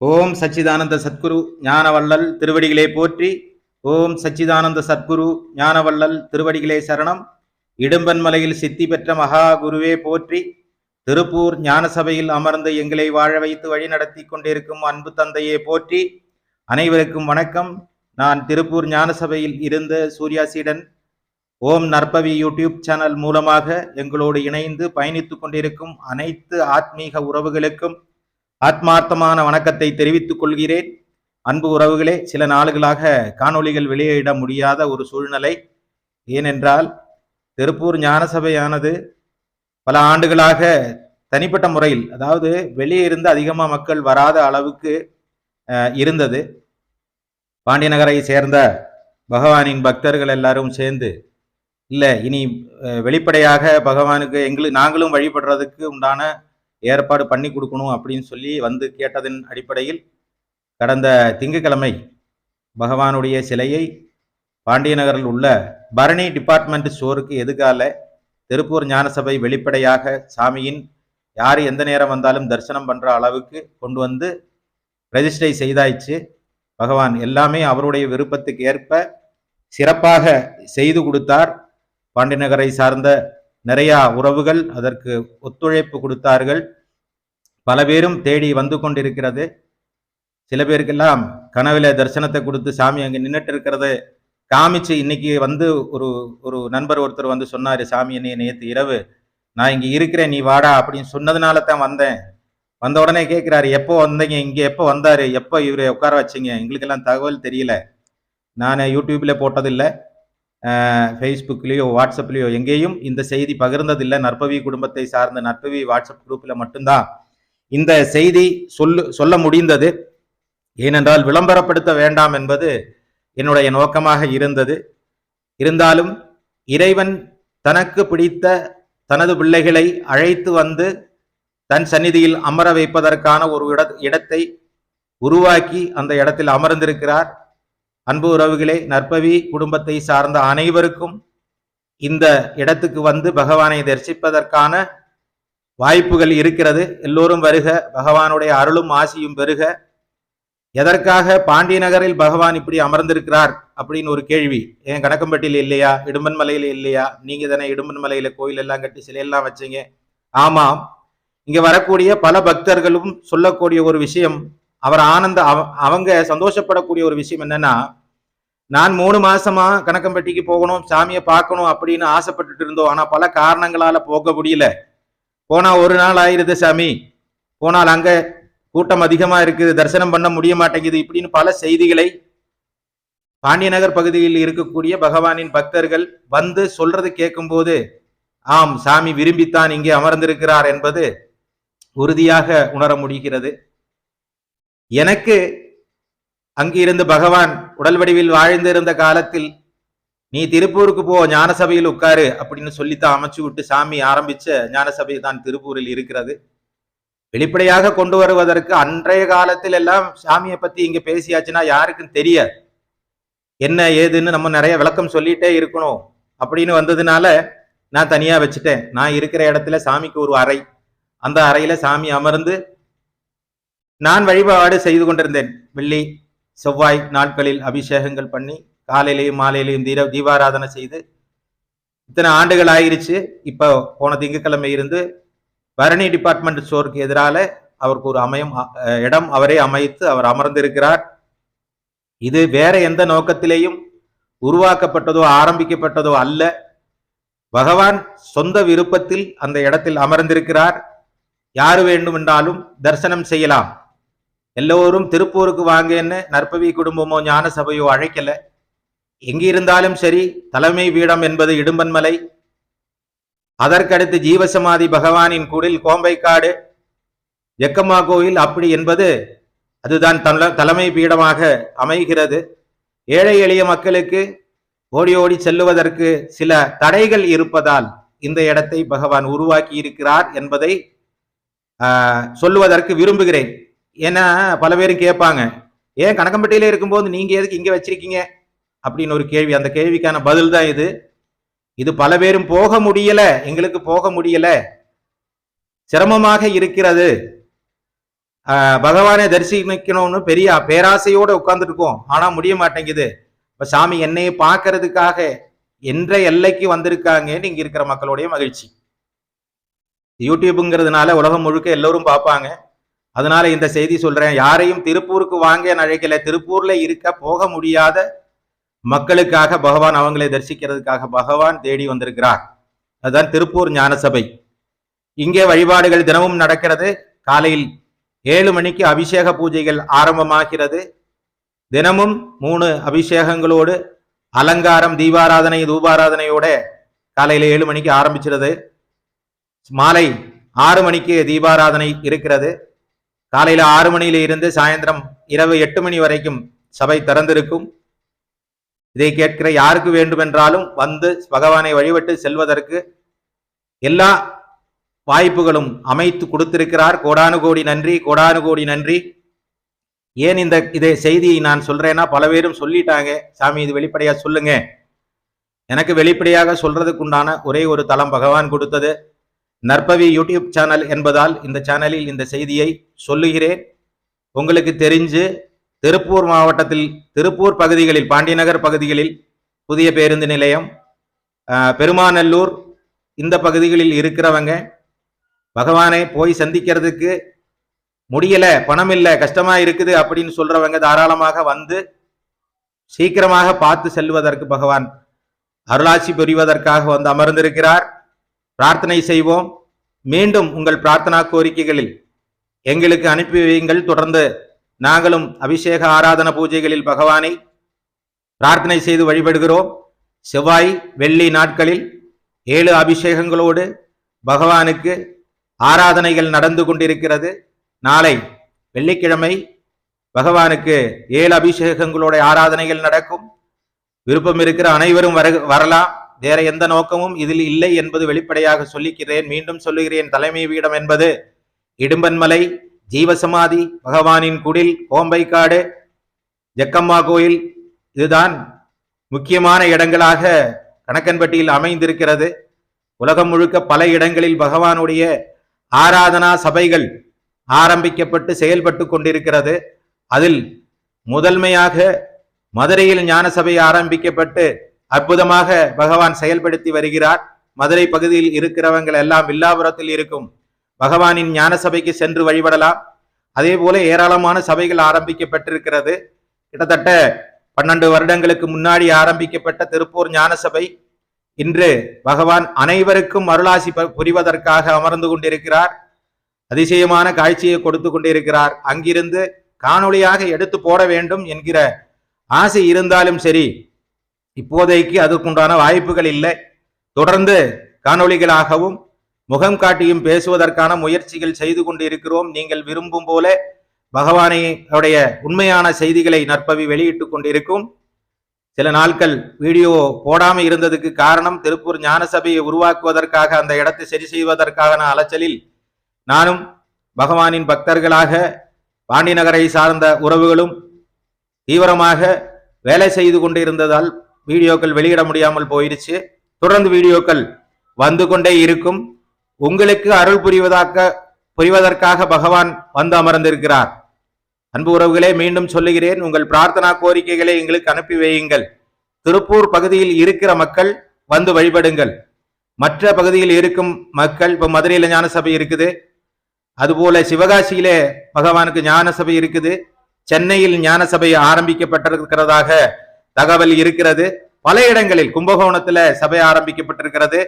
ஓம் சச்சிதானந்த சத்குரு ஞானவள்ளல் திருவடிகளே போற்றி. ஓம் சச்சிதானந்த சத்குரு ஞானவள்ளல் திருவடிகளே சரணம். இடும்பன்மலையில் சித்தி பெற்ற மகா குருவே போற்றி. திருப்பூர் ஞான சபையில் அமர்ந்து எங்களை வாழ வைத்து வழிநடத்தி கொண்டிருக்கும் அன்பு தந்தையே போற்றி. அனைவருக்கும் வணக்கம். நான் திருப்பூர் ஞான சபையில் இருந்த சூர்யா சீடன் ஓம் நற்பவி யூடியூப் சேனல் மூலமாக எங்களோடு இணைந்து பயணித்துக் கொண்டிருக்கும் அனைத்து ஆத்மீக உறவுகளுக்கும் ஆத்மார்த்தமான வணக்கத்தை தெரிவித்துக் கொள்கிறேன். அன்பு உறவுகளே சில நாளுகளாக காணொளிகள் வெளியிட முடியாத ஒரு சூழ்நிலை. ஏனென்றால் திருப்பூர் ஞானசபையானது பல ஆண்டுகளாக தனிப்பட்ட முறையில் அதாவது வெளியே இருந்து அதிகமாக மக்கள் வராத அளவுக்கு இருந்தது. பாண்டியநகரை சேர்ந்த பகவானின் பக்தர்கள் எல்லாரும் சேர்ந்து இல்லை இனி வெளிப்படையாக பகவானுக்கு எங்களுக்கு நாங்களும் வழிபடுறதுக்கு உண்டான ஏற்பாடு பண்ணி கொடுக்கணும் அப்படின்னு சொல்லி வந்து கேட்டதன் அடிப்படையில் கடந்த திங்கட்கிழமை பகவானுடைய சிலையை பாண்டியநகரில் உள்ள பரணி டிபார்ட்மெண்ட் ஸ்டோருக்கு எதிர்கால திருப்பூர் ஞானசபை வெளிப்படையாக சாமியின் யார் எந்த நேரம் வந்தாலும் தரிசனம் பண்ணுற அளவுக்கு கொண்டு வந்து ரெஜிஸ்டரை செய்தாயிச்சு பகவான் எல்லாமே அவருடைய விருப்பத்துக்கு ஏற்ப சிறப்பாக செய்து கொடுத்தார். பாண்டிநகரை சார்ந்த நிறையா உறவுகள் அதற்கு ஒத்துழைப்பு கொடுத்தார்கள். பல பேரும் தேடி வந்து கொண்டிருக்கிறது. சில பேருக்கெல்லாம் கனவுல தரிசனத்தை கொடுத்து சாமி அங்கே நின்றுட்டு இருக்கிறத காமிச்சு இன்னைக்கு வந்து ஒரு ஒரு நண்பர் ஒருத்தர் வந்து சொன்னார் சாமி என்னை நேற்று இரவு நான் இங்கே இருக்கிறேன் நீ வாடா அப்படின்னு சொன்னதுனால தான் வந்தேன். வந்த உடனே கேட்குறாரு எப்போ வந்தீங்க? இங்கே எப்போ வந்தார்? எப்போ இவரை உட்கார வச்சீங்க? எங்களுக்கெல்லாம் தகவல் தெரியல. நான் யூடியூப்பில் போட்டதில்லை. ஃபேஸ்புக்லேயோ வாட்ஸ்அப்லேயோ எங்கேயும் இந்த செய்தி பகிர்ந்ததில்லை. நற்பவி குடும்பத்தை சார்ந்த நற்பவி வாட்ஸ்அப் குரூப்பில் மட்டும்தான் இந்த செய்தி சொல்லு சொல்ல முடிந்தது. ஏனென்றால் விளம்பரப்படுத்த வேண்டாம் என்பது என்னுடைய நோக்கமாக இருந்தது. இருந்தாலும் இறைவன் தனக்கு பிடித்த தனது பிள்ளைகளை அழைத்து வந்து தன் சந்நிதியில் அமர வைப்பதற்கான ஒரு இட இடத்தை உருவாக்கி அந்த இடத்தில் அமர்ந்திருக்கிறார். அன்பு உறவுகளே நற்பவி குடும்பத்தை சார்ந்த அனைவருக்கும் இந்த இடத்துக்கு வந்து பகவானை தரிசிப்பதற்கான வாய்ப்புகள் இருக்கிறது. எல்லோரும் வருக பகவானுடைய அருளும் ஆசியும் பெறுக எதற்காக பாண்டிய நகரில் பகவான் இப்படி அமர்ந்திருக்கிறார் அப்படின்னு ஒரு கேள்வி. ஏன் கணக்கம்பட்டியில் இல்லையா? இடும்பன்மலையில இல்லையா? நீங்க தானே இடும்பன்மலையில கோயில் எல்லாம் கட்டி சிலையெல்லாம் வச்சீங்க. ஆமாம். இங்க வரக்கூடிய பல பக்தர்களும் சொல்லக்கூடிய ஒரு விஷயம் அவர் ஆனந்த அவ- அவங்க சந்தோஷப்படக்கூடிய ஒரு விஷயம் என்னன்னா நான் மூணு மாசமா கணக்கம்பட்டிக்கு போகணும் சாமியை பார்க்கணும் அப்படின்னு ஆசைப்பட்டுட்டு இருந்தோம். ஆனா பல காரணங்களால போக முடியல. போனா ஒரு நாள் ஆயிருது சாமி. போனால் அங்க கூட்டம் அதிகமா இருக்குது. தரிசனம் பண்ண முடிய மாட்டேங்குது இப்படின்னு பல செய்திகளை பாண்டியநகர் பகுதியில் இருக்கக்கூடிய பகவானின் பக்தர்கள் வந்து சொல்றது கேட்கும்போது ஆம் சாமி விரும்பித்தான் இங்கே அமர்ந்திருக்கிறார் என்பது உறுதியாக உணர முடிகிறது. எனக்கு அங்கிருந்து பகவான் உடல் வடிவில் வாழ்ந்திருந்த காலத்தில் நீ திருப்பூருக்கு போ ஞானசபையில் உட்காரு அப்படின்னு சொல்லித்தான் அமைச்சு விட்டு சாமி ஆரம்பிச்ச ஞானசபை தான் திருப்பூரில் இருக்கிறது. வெளிப்படையாக கொண்டு வருவதற்கு அன்றைய காலத்தில் எல்லாம் சாமியை பத்தி இங்க பேசியாச்சுன்னா யாருக்கும் தெரியாது. என்ன ஏதுன்னு நம்ம நிறைய விளக்கம் சொல்லிட்டே இருக்கணும் அப்படின்னு வந்ததுனால நான் தனியா வச்சுட்டேன். நான் இருக்கிற இடத்துல சாமிக்கு ஒரு அறை. அந்த அறையில சாமி அமர்ந்து நான் வழிபாடு செய்து கொண்டிருந்தேன். வெள்ளி செவ்வாய் நாட்களில் அபிஷேகங்கள் பண்ணி காலையிலையும் மாலையிலையும் தீர தீபாராதனை செய்து இத்தனை ஆண்டுகள் ஆயிருச்சு. இப்போ போன திங்கட்கிழமை இருந்து பரணி டிபார்ட்மெண்ட் ஸ்டோருக்கு எதிரால அவருக்கு ஒரு அமையும் அஹ், இடம் அவரே அமைத்து அவர் அமர்ந்திருக்கிறார். இது வேற எந்த நோக்கத்திலேயும் உருவாக்கப்பட்டதோ ஆரம்பிக்கப்பட்டதோ அல்ல. பகவான் சொந்த விருப்பத்தில் அந்த இடத்தில் அமர்ந்திருக்கிறார். யாரு வேண்டுமென்றாலும் தரிசனம் செய்யலாம். எல்லோரும் திருப்பூருக்கு வாங்கன்னு நற்பவி குடும்பமோ ஞான சபையோ அழைக்கல. எங்கிருந்தாலும் சரி தலைமை பீடம் என்பது இடும்பன்மலை அதற்கடுத்து ஜீவசமாதி பகவானின் குடில் கோம்பைக்காடு. எக்கம்மா கோயில் அப்படி என்பது அதுதான் தலைமை பீடமாக அமைகிறது. ஏழை எளிய மக்களுக்கு ஓடி ஓடி செல்லுவதற்கு சில தடைகள் இருப்பதால் இந்த இடத்தை பகவான் உருவாக்கி இருக்கிறார் என்பதை ஆஹ், சொல்லுவதற்கு விரும்புகிறேன். ஏன்னா பல பேரும் கேட்பாங்க ஏன் கணக்கம்பட்டியில இருக்கும்போது நீங்க எதுக்கு இங்க வச்சிருக்கீங்க? அப்படின்னு ஒரு கேள்வி. அந்த கேள்விக்கான பதில் தான் இது. இது பல பேரும் போக முடியல எங்களுக்கு போக முடியல. சிரமமாக இருக்கிறது. பகவானை தரிசிக்கணும்னு பெரிய பேராசையோட உட்கார்ந்துட்டு இருக்கோம் ஆனா முடிய மாட்டேங்குது. இப்ப சாமி என்னைய பார்க்கறதுக்காக என்ற எல்லைக்கு வந்திருக்காங்கன்னு இங்க இருக்கிற மக்களுடைய மகிழ்ச்சி. யூடியூப்புங்கிறதுனால உலகம் முழுக்க எல்லோரும் பார்ப்பாங்க. அதனால இந்த செய்தி சொல்றேன். யாரையும் திருப்பூருக்கு வாங்க அழைக்கல. திருப்பூர்ல இருக்க போக முடியாத மக்களுக்காக பகவான் அவங்களை தரிசிக்கிறதுக்காக பகவான் தேடி வந்திருக்கிறார். அதுதான் திருப்பூர் ஞான சபை இங்கே வழிபாடுகள் தினமும் நடக்கிறது. காலையில் ஏழு மணிக்கு அபிஷேக பூஜைகள் ஆரம்பமாகிறது. தினமும் மூணு அபிஷேகங்களோடு அலங்காரம் தீபாராதனை தூபாராதனையோட காலையில் ஏழு மணிக்கு ஆரம்பிச்சிருது. மாலை ஆறு மணிக்கு தீபாராதனை இருக்கிறது. காலையில ஆறு மணியில இருந்து சாயந்தரம் இரவு எட்டு மணி வரைக்கும் சபை திறந்திருக்கும். இதை கேட்கிற யாருக்கு வேண்டுமென்றாலும் வந்து பகவானை வழிபட்டு செல்வதற்கு எல்லா வாய்ப்புகளும் அமைத்து கொடுத்திருக்கிறார். கோடானு கோடி நன்றி கோடானு கோடி நன்றி. ஏன் இந்த இதை செய்தியை நான் சொல்றேன்னா பல பேரும் சொல்லிட்டாங்க. சாமி இது வெளிப்படையா சொல்லுங்க. எனக்கு வெளிப்படையாக சொல்றதுக்கு உண்டான ஒரே ஒரு தளம் பகவான் கொடுத்தது. நற்பவி யூடியூப் சேனல் என்பதால் இந்த சேனலில் இந்த செய்தியை சொல்லுகிறேன். உங்களுக்கு தெரிஞ்சு திருப்பூர் மாவட்டத்தில் திருப்பூர் பகுதிகளில் பாண்டியநகர் பகுதிகளில் புதிய பேருந்து நிலையம் பெருமாநல்லூர் இந்த பகுதிகளில் இருக்கிறவங்க பகவானை போய் சந்திக்கிறதுக்கு முடியல பணம் இல்லை கஷ்டமா இருக்குது அப்படின்னு சொல்றவங்க தாராளமாக வந்து சீக்கிரமாக பார்த்து செல்வதற்கு பகவான் அருளாட்சி புரிவதற்காக வந்து அமர்ந்திருக்கிறார். பிரார்த்தனை செய்வோம். மீண்டும் உங்கள் பிரார்த்தனா கோரிக்கைகளில் எங்களுக்கு அனுப்பி வையுங்கள். தொடர்ந்து நாங்களும் அபிஷேக ஆராதன பூஜைகளில் பகவானை பிரார்த்தனை செய்து வழிபடுகிறோம். செவ்வாய் வெள்ளி நாட்களில் ஏழு அபிஷேகங்களோடு பகவானுக்கு ஆராதனைகள் நடந்து கொண்டிருக்கிறது. நாளை வெள்ளிக்கிழமை பகவானுக்கு ஏழு அபிஷேகங்களோட ஆராதனைகள் நடக்கும். விருப்பம் இருக்கிற அனைவரும் வர வரலாம். வேற எந்த நோக்கமும் இதில் இல்லை என்பது வெளிப்படையாக சொல்லிக்கிறேன். மீண்டும் சொல்லுகிறேன். தலைமை பீடம் என்பது இடும்பன்மலை ஜீவசமாதி பகவானின் குடில் கோம்பைக்காடு ஜக்கம்மா கோயில் இதுதான் முக்கியமான இடங்களாக கணக்கன்பட்டியில் அமைந்திருக்கிறது. உலகம் முழுக்க பல இடங்களில் பகவானுடைய ஆராதனா சபைகள் ஆரம்பிக்கப்பட்டு செயல்பட்டு கொண்டிருக்கிறது. அதில் முதன்மையாக மதுரையில் ஞான சபை ஆரம்பிக்கப்பட்டு அற்புதமாக பகவான் செயல்படுத்தி வருகிறார். மதுரை பகுதியில் இருக்கிறவங்கள் எல்லாம் வில்லாபுரத்தில் இருக்கும் பகவானின் ஞான சபைக்கு சென்று வழிபடலாம். அதே போல ஏராளமான சபைகள் ஆரம்பிக்கப்பட்டிருக்கிறது. கிட்டத்தட்ட பன்னெண்டு வருடங்களுக்கு முன்னாடி ஆரம்பிக்கப்பட்ட திருப்பூர் ஞான சபை. இன்று பகவான் அனைவருக்கும் அருளாசி ப- புரிவதற்காக அமர்ந்து கொண்டிருக்கிறார். அதிசயமான காட்சியை கொடுத்து கொண்டிருக்கிறார். அங்கிருந்து காணொளியாக எடுத்து போட வேண்டும் என்கிற ஆசை இருந்தாலும் சரி இப்போதைக்கு அதுக்குண்டான வாய்ப்புகள் இல்லை. தொடர்ந்து காணொளிகளாகவும் முகம் காட்டியும் பேசுவதற்கான முயற்சிகள் செய்து கொண்டு இருக்கிறோம் நீங்கள் விரும்பும் போல பகவானையுடைய உண்மையான செய்திகளை நற்பவி வெளியிட்டுக் கொண்டிருக்கும். சில நாட்கள் வீடியோ போடாமல் இருந்ததுக்கு காரணம் திருப்பூர் ஞான சபையை உருவாக்குவதற்காக அந்த இடத்தை சரி செய்வதற்கான அலைச்சலில் நானும் பகவானின் பக்தர்களாக பாண்டி நகரை சார்ந்த உறவுகளும் தீவிரமாக வேலை செய்து கொண்டிருந்ததால் வீடியோக்கள் வெளியிட முடியாமல் போயிடுச்சு தொடர்ந்து வீடியோக்கள் வந்து கொண்டே இருக்கும். உங்களுக்கு அருள் புரிவதாக புரிவதற்காக பகவான் வந்து அமர்ந்திருக்கிறார். அன்பு உறவுகளே மீண்டும் சொல்லுகிறேன் உங்கள் பிரார்த்தனா கோரிக்கைகளை எங்களுக்கு அனுப்பி வையுங்கள். திருப்பூர் பகுதியில் இருக்கிற மக்கள் வந்து வழிபடுங்கள். மற்ற பகுதியில் இருக்கும் மக்கள் இப்போ மதுரையில் ஞான சபை இருக்குது. அதுபோல சிவகாசியிலே பகவானுக்கு ஞான சபை இருக்குது. சென்னையில் ஞான சபை ஆரம்பிக்கப்பட்டிருக்கிறதாக தகவல் இருக்கிறது. பல இடங்களில் கும்பகோணத்துல சபை ஆரம்பிக்கப்பட்டிருக்கிறது.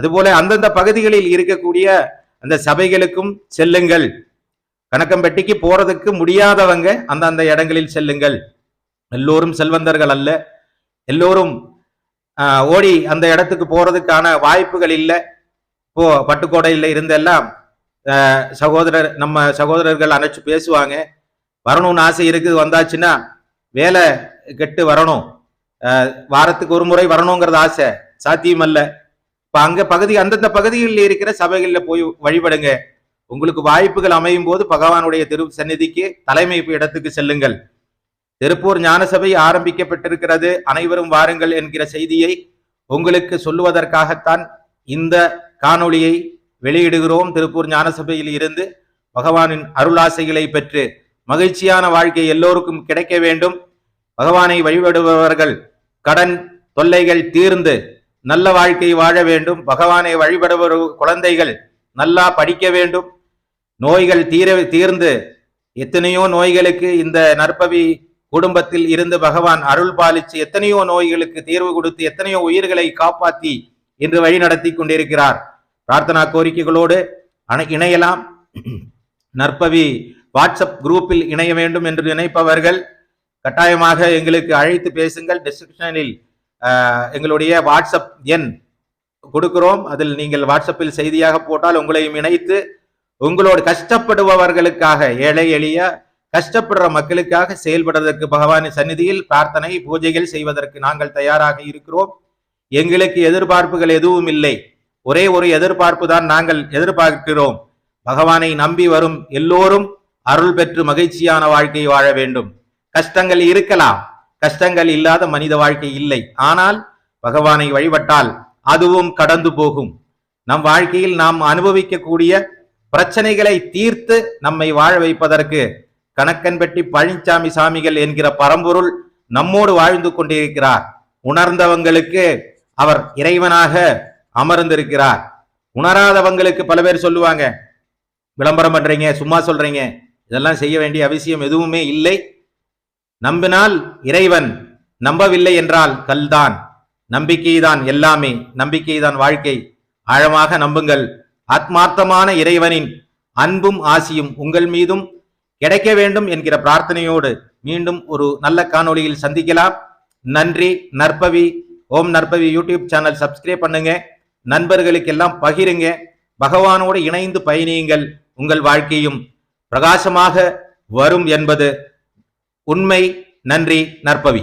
அதுபோல அந்தந்த பகுதிகளில் இருக்கக்கூடிய அந்த சபைகளுக்கும் செல்லுங்கள். கணக்கம்பட்டிக்கு போறதுக்கு முடியாதவங்க அந்தந்த இடங்களில் செல்லுங்கள். எல்லோரும் செல்வந்தர்கள் அல்ல. எல்லோரும் ஓடி அந்த இடத்துக்கு போறதுக்கான வாய்ப்புகள் இல்லை. இப்போ பட்டுக்கோடையில் இருந்தெல்லாம் சகோதரர் நம்ம சகோதரர்கள் அணைச்சு பேசுவாங்க. வரணும்னு ஆசை இருக்குது வந்தாச்சுன்னா வேலை கெட்டு வரணும். வாரத்துக்கு ஒரு முறை வரணுங்கிறது ஆசை. சாத்தியம் அல்ல இப்ப அங்க பகுதி அந்தந்த பகுதிகளில் இருக்கிற சபைகளில் போய் வழிபடுங்க. உங்களுக்கு வாய்ப்புகள் அமையும் போது பகவானுடைய திரு சந்நிதிக்கு தலைமை இடத்துக்கு செல்லுங்கள். திருப்பூர் ஞானசபை ஆரம்பிக்கப்பட்டிருக்கிறது. அனைவரும் வாருங்கள் என்கிற செய்தியை உங்களுக்கு சொல்லுவதற்காகத்தான் இந்த காணொளியை வெளியிடுகிறோம். திருப்பூர் ஞானசபையில் இருந்து பகவானின் அருளாசைகளை பெற்று மகிழ்ச்சியான வாழ்க்கை எல்லோருக்கும் கிடைக்க வேண்டும். பகவானை வழிபடுபவர்கள் கடன் தொல்லைகள் தீர்ந்து நல்ல வாழ்க்கை வாழ வேண்டும். பகவானை வழிபடுவர் குழந்தைகள் நல்லா படிக்க வேண்டும். நோய்கள் தீர தீர்ந்து எத்தனையோ நோய்களுக்கு இந்த நற்பவி குடும்பத்தில் இருந்து பகவான் அருள் பாலிச்சு எத்தனையோ நோய்களுக்கு தீர்வு கொடுத்து எத்தனையோ உயிர்களை காப்பாற்றி இன்று வழி நடத்தி கொண்டிருக்கிறார். பிரார்த்தனா கோரிக்கைகளோடு அணை இணையலாம். நற்பவி வாட்ஸ்அப் குரூப்பில் இணைய வேண்டும் என்று நினைப்பவர்கள் கட்டாயமாக எங்களுக்கு அழைத்து பேசுங்கள். டிஸ்கிரிப்ஷனில் எங்களுடைய வாட்ஸ்அப் எண் கொடுக்கிறோம். அதில் நீங்கள் வாட்ஸ்அப்பில் செய்தியாக போட்டால் உங்களையும் இணைத்து உங்களோடு கஷ்டப்படுபவர்களுக்காக ஏழை எளிய கஷ்டப்படுற மக்களுக்காக செயல்படுவதற்கு பகவானின் சந்நிதியில் பிரார்த்தனை பூஜைகள் செய்வதற்கு நாங்கள் தயாராக இருக்கிறோம். எங்களுக்கு எதிர்பார்ப்புகள் எதுவும் இல்லை. ஒரே ஒரு எதிர்பார்ப்பு தான் நாங்கள் எதிர்பார்க்கிறோம். பகவானை நம்பி வரும் எல்லோரும் அருள் பெற்று மகிழ்ச்சியான வாழ்க்கை வாழ வேண்டும். கஷ்டங்கள் இருக்கலாம். கஷ்டங்கள் இல்லாத மனித வாழ்க்கை இல்லை. ஆனால் பகவானை வழிபட்டால் அதுவும் கடந்து போகும். நம் வாழ்க்கையில் நாம் அனுபவிக்கக்கூடிய பிரச்சனைகளை தீர்த்து நம்மை வாழ வைப்பதற்கு கணக்கன்பட்டி பழனிசாமி சாமிகள் என்கிற பரம்பொருள் நம்மோடு வாழ்ந்து கொண்டிருக்கிறார். உணர்ந்தவங்களுக்கு அவர் இறைவனாக அமர்ந்திருக்கிறார். உணராதவங்களுக்கு பல பேர் சொல்லுவாங்க விளம்பரம் பண்றீங்க சும்மா சொல்றீங்க. இதெல்லாம் செய்ய வேண்டிய அவசியம் எதுவுமே இல்லை. நம்பினால் இறைவன் நம்பவில்லை என்றால் கல்தான். நம்பிக்கைதான் எல்லாமே. நம்பிக்கைதான் வாழ்க்கை. ஆழமாக நம்புங்கள். ஆத்மார்த்தமான இறைவனின் அன்பும் ஆசியும் உங்கள் மீதும் கிடைக்க வேண்டும் என்கிற பிரார்த்தனையோடு மீண்டும் ஒரு நல்ல காணொளியில் சந்திக்கலாம். நன்றி. நற்பவி. ஓம் நற்பவி யூடியூப் சேனல் சப்ஸ்கிரைப் பண்ணுங்க. நண்பர்களுக்கெல்லாம் பகிருங்க. பகவானோடு இணைந்து பயணியுங்கள். உங்கள் வாழ்க்கையும் பிரகாசமாக வரும் என்பது உண்மை நன்றி நற்பவி